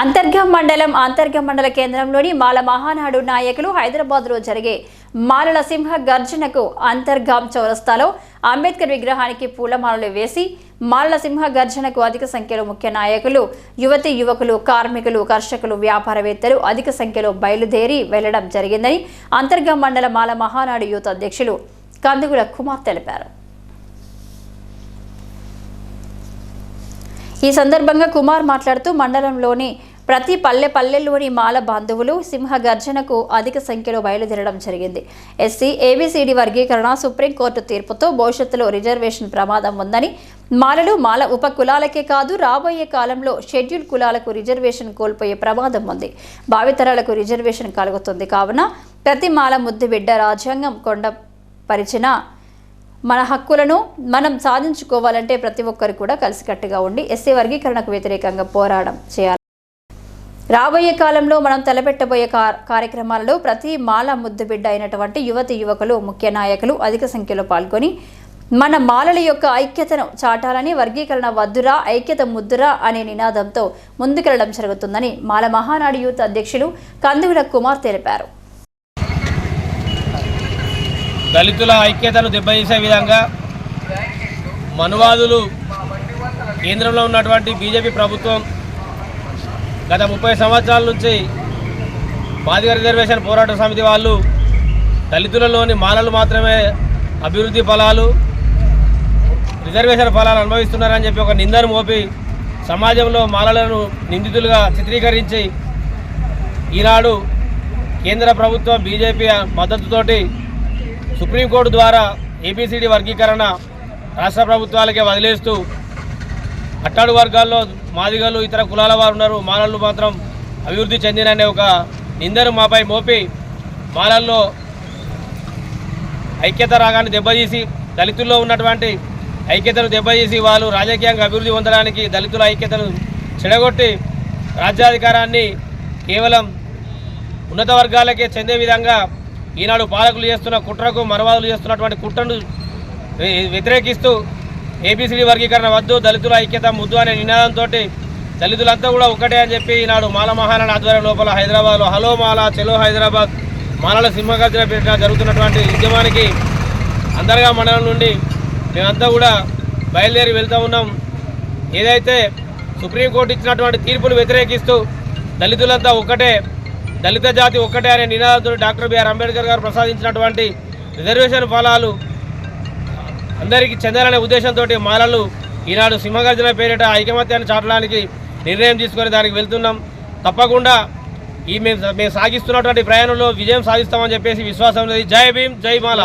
అంతర్గం మండలం అంతర్గం మండల కేంద్రంలోని మాల మహానాడు నాయకులు హైదరాబాద్లో జరిగే మాలల సింహ గర్జనకు అంతర్గాం చౌరస్తాలో అంబేద్కర్ విగ్రహానికి పూలమాలలు వేసి మాలల సింహ గర్జనకు అధిక సంఖ్యలో ముఖ్య నాయకులు యువతి యువకులు కార్మికులు కర్షకులు వ్యాపారవేత్తలు అధిక సంఖ్యలో బయలుదేరి వెళ్ళడం జరిగిందని అంతర్గం మండల మాల మహానాడు యూత్ అధ్యక్షులు కందుగుల కుమార్ తెలిపారు. ఈ సందర్భంగా కుమార్ మాట్లాడుతూ మండలంలోని ప్రతి పల్లె పల్లెల్లోని మాల బంధువులు సింహ గర్జనకు అధిక సంఖ్యలో బయలుదేరడం జరిగింది. ఎస్సీ ఏబిసిడి వర్గీకరణ సుప్రీంకోర్టు తీర్పుతో భవిష్యత్తులో రిజర్వేషన్ ప్రమాదం ఉందని మాలలు మాల ఉప కులాలకే కాదు రాబోయే కాలంలో షెడ్యూల్ కులాలకు రిజర్వేషన్ కోల్పోయే ప్రమాదం ఉంది. భావితరాలకు రిజర్వేషన్ కలుగుతుంది. కావున ప్రతి మాల ముద్దు బిడ్డ రాజ్యాంగం కొండ పరిచిన మన హక్కులను మనం సాధించుకోవాలంటే ప్రతి ఒక్కరు కూడా కలిసికట్టుగా ఉండి ఎస్సీ వర్గీకరణకు వ్యతిరేకంగా పోరాటం చేయాలి. రాబోయే కాలంలో మనం తలపెట్టబోయే కా- కార్యక్రమాలలో ప్రతి మాల ముద్దుబిడ్డ అయినటువంటి యువతి యువకులు ముఖ్య నాయకులు అధిక సంఖ్యలో పాల్గొని మన మాలల యొక్క ఐక్యతను చాటాలని వర్గీకరణ వద్దురా ఐక్యత ముద్దురా అనే నినాదంతో ముందుకెళ్ళడం జరుగుతుందని మాల మహానాడు యూత్ అధ్యక్షులు కందువుల కుమార్ తెలిపారు. దళితుల ఐక్యతను దెబ్బతీసే విధంగా మనువాదులు కేంద్రంలో ఉన్నటువంటి బీజేపీ ప్రభుత్వం గత ముప్పై సంవత్సరాల నుంచి మాదిగ రిజర్వేషన్ పోరాట సమితి వాళ్ళు దళితులలోని మాలలు మాత్రమే అభివృద్ధి ఫలాలు రిజర్వేషన్ ఫలాలు అనుభవిస్తున్నారని చెప్పి ఒక నిందను మోపి సమాజంలో మాలలను నిందితులుగా చిత్రీకరించి ఈనాడు కేంద్ర ప్రభుత్వం బీజేపీ మద్దతుతోటి సుప్రీంకోర్టు ద్వారా ఏబిసిడి వర్గీకరణ రాష్ట్ర ప్రభుత్వాలకే వదిలేస్తూ అట్టాడు వర్గాల్లో మాదిగలు ఇతర కులాల వారు ఉన్నారు. మాలలు మాత్రం అభివృద్ధి చెందిననే ఒక నిందను మాపై మోపి మాలల్లో ఐక్యత రాగాన్ని దెబ్బతీసి దళితుల్లో ఉన్నటువంటి ఐక్యతను దెబ్బతీసి వాళ్ళు రాజకీయంగా అభివృద్ధి పొందడానికి దళితుల ఐక్యతను చెడగొట్టి రాజ్యాధికారాన్ని కేవలం ఉన్నత వర్గాలకే చెందే విధంగా ఈనాడు పాలకులు చేస్తున్న కుట్రకు మరవాదులు చేస్తున్నటువంటి కుట్రను వ్యతిరేకిస్తూ ఏబిసిడి వర్గీకరణ వద్దు దళితుల ఐక్యత ముద్దు అనే నినాదంతో దళితులంతా కూడా ఒకటే అని చెప్పి ఈనాడు మాల మహానాడు ఆధ్వర్యం లోపల హైదరాబాద్లో హలో మాల చెలో హైదరాబాద్ మాలల సింహగర్జన పెట్టిన జరుగుతున్నటువంటి ఉద్యమానికి అందరిగా మండలం నుండి మేమంతా కూడా బయలుదేరి వెళ్తూ ఉన్నాం. ఏదైతే సుప్రీంకోర్టు ఇచ్చినటువంటి తీర్పును వ్యతిరేకిస్తూ దళితులంతా ఒక్కటే దళిత జాతి ఒక్కటే అనే నినాదంతో డాక్టర్ బిఆర్ అంబేద్కర్ గారు ప్రసాదించినటువంటి రిజర్వేషన్ ఫలాలు అందరికీ చెందాలనే ఉద్దేశంతో మాలలు ఈనాడు సింహగర్జన పేరిట ఐకమత్యాన్ని చాటడానికి నిర్ణయం తీసుకొని దానికి వెళ్తున్నాం. తప్పకుండా ఈ మేము మేము సాగిస్తున్నటువంటి ప్రయాణంలో విజయం సాధిస్తామని చెప్పేసి విశ్వాసం ఉంది జై భీమ్ జై మాల.